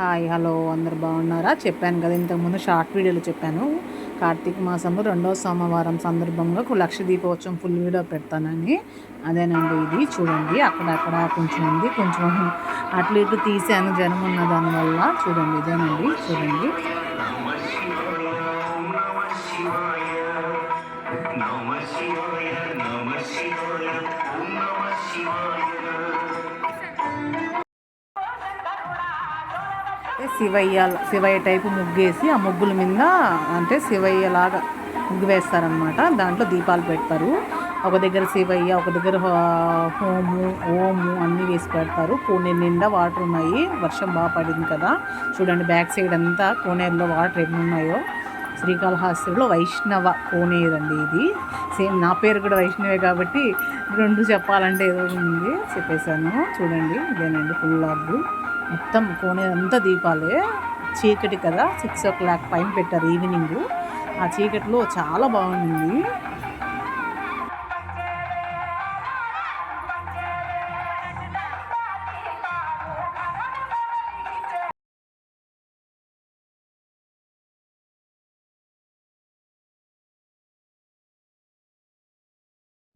Hi hello అందరు బాగున్నారా? చెప్పాను కదా ఇంతకుముందు షార్ట్ వీడియోలో చెప్పాను. కార్తీక మాసంలో రెండవ సోమవారం సందర్భంగా లక్ష దీపోత్సవం ఫుల్ వీడియో పెడతానని. అదేనండి ఇది చూడండి అక్కడక్కడ కొంచెం ఉంది కొంచెం అట్లు ఇటు తీసాను జనం ఉన్న దానివల్ల చూడండి ఇదేనండి చూడండి. శివయ్య శివయ్య టైపు ముగ్గేసి ఆ ముగ్గుల మీద అంటే శివయ్య లాగా ముగ్గు వేస్తారనమాట దాంట్లో దీపాలు పెడతారు. ఒక దగ్గర శివయ్య ఒక దగ్గర హోము ఓము అన్నీ వేసి పెడతారు. కోనేరు నిండా వాటర్ ఉన్నాయి. వర్షం బాగా పడింది కదా. చూడండి బ్యాక్ సైడ్ అంతా కోనేరులో వాటర్ ఎన్ని ఉన్నాయో. శ్రీకాళహస్తిలో వైష్ణవ కోనేరు అండి ఇది. సేమ్ నా పేరు కూడా వైష్ణవే కాబట్టి రెండు చెప్పాలంటే ఏదో ఉంది చెప్పేశాను. చూడండి ఇదేనండి ఫుల్ లాగ్ మొత్తం కోనేరు అంతా దీపాలే. చీకటి కదా సిక్స్ ఓ క్లాక్ పైన పెట్టారు ఈవినింగ్ ఆ చీకటిలో చాలా బాగుంది.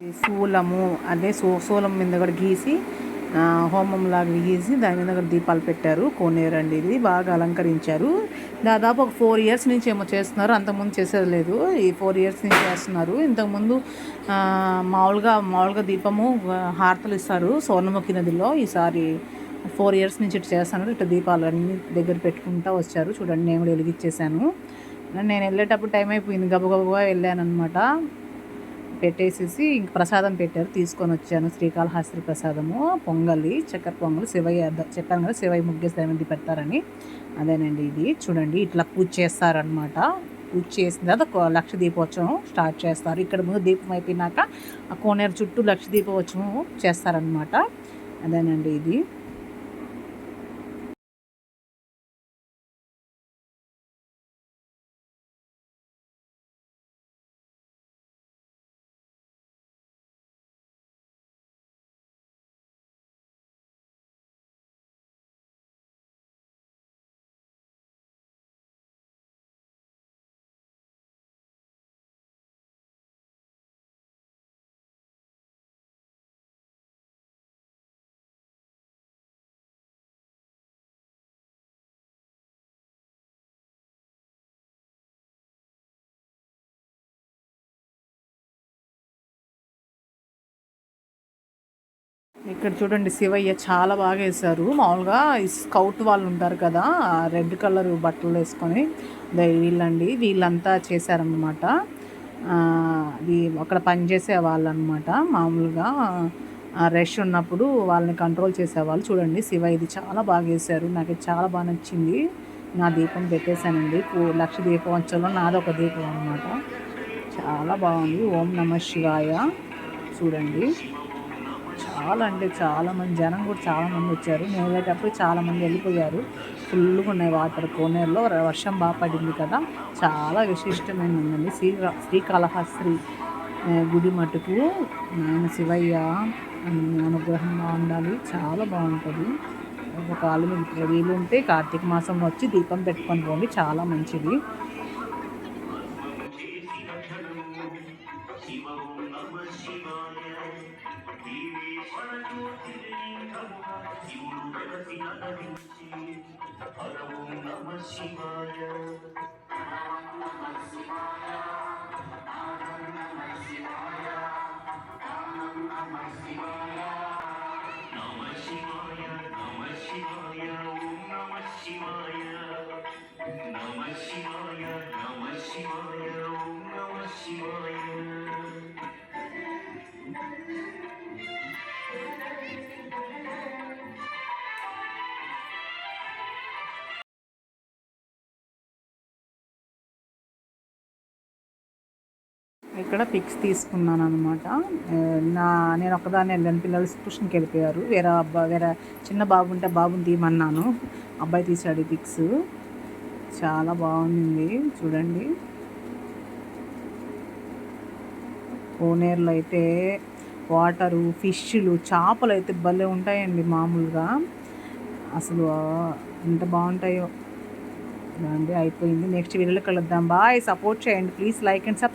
శూలము అదే శూలం మీద కూడా గీసి హోమం లాగా గీసి దాని మీద కూడా దీపాలు పెట్టారు. కోనేరు అండి ఇది. బాగా అలంకరించారు. దాదాపు ఒక ఫోర్ ఇయర్స్ నుంచి ఏమో చేస్తున్నారు. అంతకుముందు చేసేది లేదు. ఈ ఫోర్ ఇయర్స్ నుంచి చేస్తున్నారు. ఇంతకుముందు మామూలుగా మామూలుగా దీపము హారతలు ఇస్తారు స్వర్ణముఖి నదిలో. ఈసారి ఫోర్ ఇయర్స్ నుంచి ఇటు చేస్తున్నారు. ఇటు దీపాలు అన్ని దగ్గర పెట్టుకుంటా వచ్చారు. చూడండి నేను కూడా వెలిగించేసాను నేను వెళ్ళేటప్పుడు టైం అయిపోయింది. గబగబగా వెళ్ళాను అనమాట పెట్టేసేసి ఇంక ప్రసాదం పెట్టారు. తీసుకొని వచ్చాను. శ్రీకాళహస్తి ప్రసాదము పొంగలి చక్కెర పొంగలి శివయ్య చెప్పాను కదా శివయ్య ముగ్గేసి పెడతారని. అదేనండి ఇది. చూడండి ఇట్లా పూజ చేస్తారనమాట పూజ చేసిన తర్వాత ఒక లక్ష దీపోత్సవం స్టార్ట్ చేస్తారు. ఇక్కడ ముందు దీపం అయిపోయినాక ఆ కోనేరు చుట్టూ లక్ష దీపోత్సవం చేస్తారనమాట అదేనండి ఇది. ఇక్కడ చూడండి శివయ్య చాలా బాగా వేశారు. మామూలుగా స్కౌట్ వాళ్ళు ఉంటారు కదా రెడ్ కలర్ బట్టలు వేసుకొని వీళ్ళండి వీళ్ళంతా చేశారనమాట అది అక్కడ పనిచేసే వాళ్ళు అనమాట మామూలుగా రష్ ఉన్నప్పుడు వాళ్ళని కంట్రోల్ చేసేవాళ్ళు చూడండి శివ ఇది చాలా బాగా వేశారు. నాకు ఇది చాలా బాగా నచ్చింది. నా దీపం పెట్టేశానండి. లక్ష దీపవంచంలో నాది ఒక దీపం అనమాట చాలా బాగుంది. ఓం నమ శివాయ. చూడండి. చాలా అంటే చాలా మంది జనం కూడా చాలా మంది వచ్చారు. నేను వెళ్ళేటప్పుడు చాలా మంది వెళ్ళిపోయారు. ఫుల్గా ఉన్నాయి వాటర్. కోనేరులో వర్షం బాగా పడింది కదా. చాలా విశిష్టమైన ఉందండి. శ్రీ శ్రీకాళహస్త్రి గుడి మటుకు నాయన శివయ్య అనుగ్రహం ఉండాలి. చాలా బాగుంటుంది. ఒక కాలు మీద వీలు ఉంటే కార్తీక మాసంలో వచ్చి దీపం పెట్టుకొని పోండి. చాలా మంచిది. శివ ఓం నమ శివాయ. దేవేశ్వర జ్యోతిర్లింగముగ శివుడు వెలసి నగరించి హర ఓం నమ శివాయ. నమ శివాయ నమ శివాయ నమ నమ శివాయ. ఇక్కడ పిక్స్ తీసుకున్నాను అనమాట నా నేను ఒకదాన్ని వెళ్ళాను. పిల్లలు ట్యూషన్కి వెళ్ళిపోయారు. వేరే అబ్బా వేరే చిన్న బాబు ఉంటే బాబుని తీయమన్నాను. అబ్బాయి తీశాడు పిక్స్ చాలా బాగుంది. చూడండి. కోనేరులో అయితే వాటరు ఫిష్లు చేపలు అయితే భలే ఉంటాయండి మామూలుగా. అసలు ఎంత బాగుంటాయో. అండి అయిపోయింది. నెక్స్ట్ వీడియోలో కలుద్దాం. బాయ్. సపోర్ట్ చేయండి. Please like and subscribe